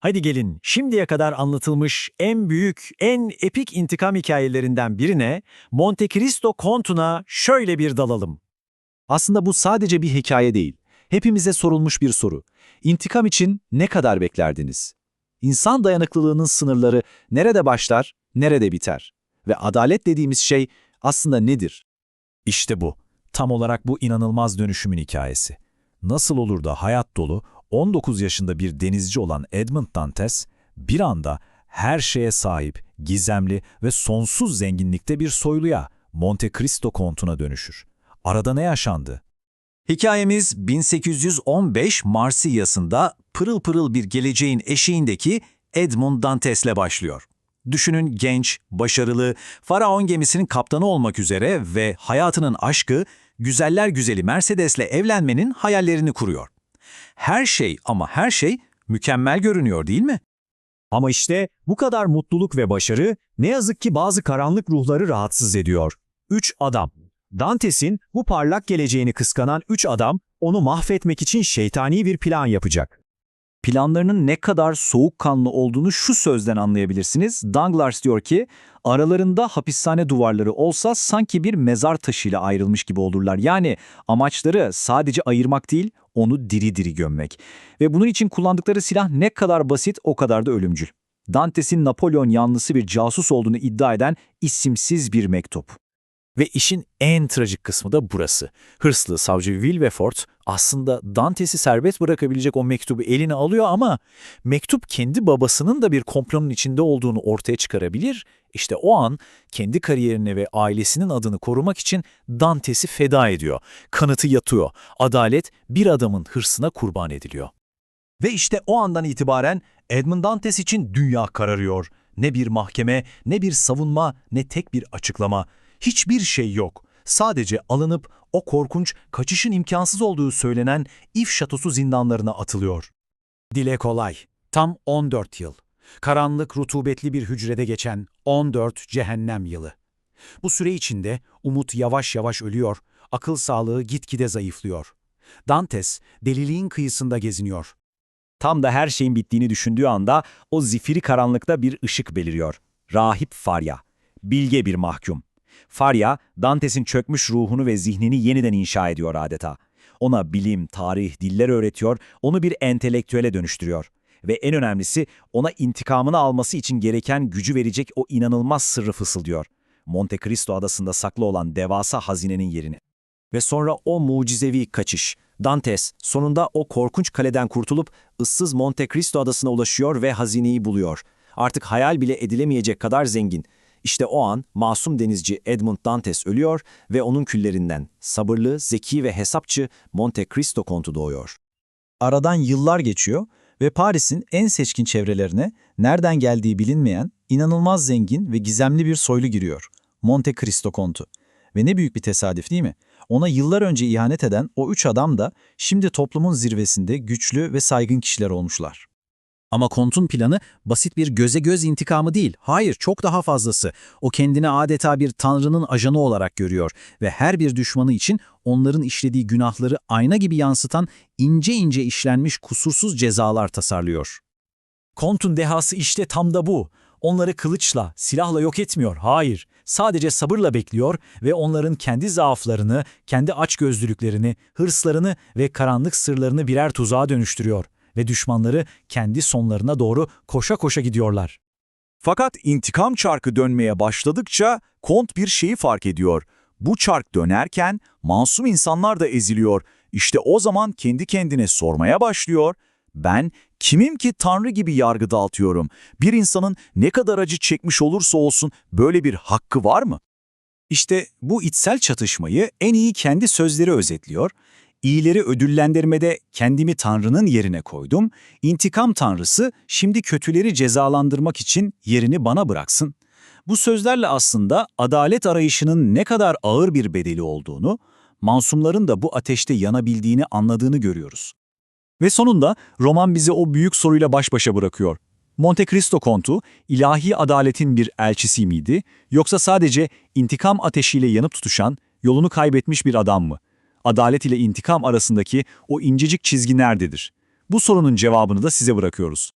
Hadi gelin şimdiye kadar anlatılmış en büyük, en epik intikam hikayelerinden birine Monte Cristo kontuna şöyle bir dalalım. Aslında bu sadece bir hikaye değil. Hepimize sorulmuş bir soru. İntikam için ne kadar beklerdiniz? İnsan dayanıklılığının sınırları nerede başlar, nerede biter? Ve adalet dediğimiz şey aslında nedir? İşte bu. Tam olarak bu inanılmaz dönüşümün hikayesi. Nasıl olur da hayat dolu, 19 yaşında bir denizci olan Edmund Dantes, bir anda her şeye sahip, gizemli ve sonsuz zenginlikte bir soyluya, Monte Cristo kontuna dönüşür. Arada ne yaşandı? Hikayemiz 1815 Marsilya'sında pırıl pırıl bir geleceğin eşiğindeki Edmund Dantes'le başlıyor. Düşünün genç, başarılı, faraon gemisinin kaptanı olmak üzere ve hayatının aşkı, güzeller güzeli Mercedes'le evlenmenin hayallerini kuruyor. Her şey ama her şey mükemmel görünüyor değil mi? Ama işte bu kadar mutluluk ve başarı ne yazık ki bazı karanlık ruhları rahatsız ediyor. Üç adam. Dantes'in bu parlak geleceğini kıskanan üç adam onu mahvetmek için şeytani bir plan yapacak. Planlarının ne kadar soğukkanlı olduğunu şu sözden anlayabilirsiniz. Danglars diyor ki, aralarında hapishane duvarları olsa sanki bir mezar taşıyla ayrılmış gibi olurlar. Yani amaçları sadece ayırmak değil, onu diri diri gömmek. Ve bunun için kullandıkları silah ne kadar basit o kadar da ölümcül. Dantes'in Napolyon yanlısı bir casus olduğunu iddia eden isimsiz bir mektup. Ve işin en trajik kısmı da burası. Hırslı savcı Wilberforce aslında Dantes'i serbest bırakabilecek o mektubu eline alıyor ama mektup kendi babasının da bir komplonun içinde olduğunu ortaya çıkarabilir. İşte o an kendi kariyerini ve ailesinin adını korumak için Dantes'i feda ediyor. Kanıtı yatıyor. Adalet bir adamın hırsına kurban ediliyor. Ve işte o andan itibaren Edmund Dantes için dünya kararıyor. Ne bir mahkeme, ne bir savunma, ne tek bir açıklama. Hiçbir şey yok. Sadece alınıp o korkunç, kaçışın imkansız olduğu söylenen if şatosu zindanlarına atılıyor. Dile kolay. Tam 14 yıl. Karanlık, rutubetli bir hücrede geçen 14 cehennem yılı. Bu süre içinde umut yavaş yavaş ölüyor, akıl sağlığı gitgide zayıflıyor. Dantes, deliliğin kıyısında geziniyor. Tam da her şeyin bittiğini düşündüğü anda o zifiri karanlıkta bir ışık beliriyor. Rahip Farya. Bilge bir mahkum. Farya, Dantes'in çökmüş ruhunu ve zihnini yeniden inşa ediyor adeta. Ona bilim, tarih, diller öğretiyor, onu bir entelektüele dönüştürüyor. Ve en önemlisi ona intikamını alması için gereken gücü verecek o inanılmaz sırrı fısıldıyor. Monte Cristo adasında saklı olan devasa hazinenin yerini. Ve sonra o mucizevi kaçış. Dantes sonunda o korkunç kaleden kurtulup ıssız Monte Cristo adasına ulaşıyor ve hazineyi buluyor. Artık hayal bile edilemeyecek kadar zengin. İşte o an masum denizci Edmund Dantes ölüyor ve onun küllerinden sabırlı, zeki ve hesapçı Monte Cristo kontu doğuyor. Aradan yıllar geçiyor ve Paris'in en seçkin çevrelerine nereden geldiği bilinmeyen, inanılmaz zengin ve gizemli bir soylu giriyor. Monte Cristo kontu. Ve ne büyük bir tesadüf değil mi? Ona yıllar önce ihanet eden o üç adam da şimdi toplumun zirvesinde güçlü ve saygın kişiler olmuşlar. Ama Kont'un planı basit bir göze göz intikamı değil. Hayır, çok daha fazlası. O kendini adeta bir tanrının ajanı olarak görüyor ve her bir düşmanı için onların işlediği günahları ayna gibi yansıtan ince ince işlenmiş kusursuz cezalar tasarlıyor. Kont'un dehası işte tam da bu. Onları kılıçla, silahla yok etmiyor. Hayır, sadece sabırla bekliyor ve onların kendi zaaflarını, kendi açgözlülüklerini, hırslarını ve karanlık sırlarını birer tuzağa dönüştürüyor ve düşmanları kendi sonlarına doğru koşa koşa gidiyorlar. Fakat intikam çarkı dönmeye başladıkça Kont bir şeyi fark ediyor. Bu çark dönerken masum insanlar da eziliyor. İşte o zaman kendi kendine sormaya başlıyor. Ben kimim ki Tanrı gibi yargı dağıtıyorum? Bir insanın ne kadar acı çekmiş olursa olsun böyle bir hakkı var mı? İşte bu içsel çatışmayı en iyi kendi sözleri özetliyor. İyileri ödüllendirmede kendimi Tanrı'nın yerine koydum. İntikam Tanrısı şimdi kötüleri cezalandırmak için yerini bana bıraksın. Bu sözlerle aslında adalet arayışının ne kadar ağır bir bedeli olduğunu, masumların da bu ateşte yanabildiğini anladığını görüyoruz. Ve sonunda roman bizi o büyük soruyla baş başa bırakıyor. Monte Cristo kontu ilahi adaletin bir elçisi miydi yoksa sadece intikam ateşiyle yanıp tutuşan, yolunu kaybetmiş bir adam mı? Adalet ile intikam arasındaki o incecik çizgi nerededir? Bu sorunun cevabını da size bırakıyoruz.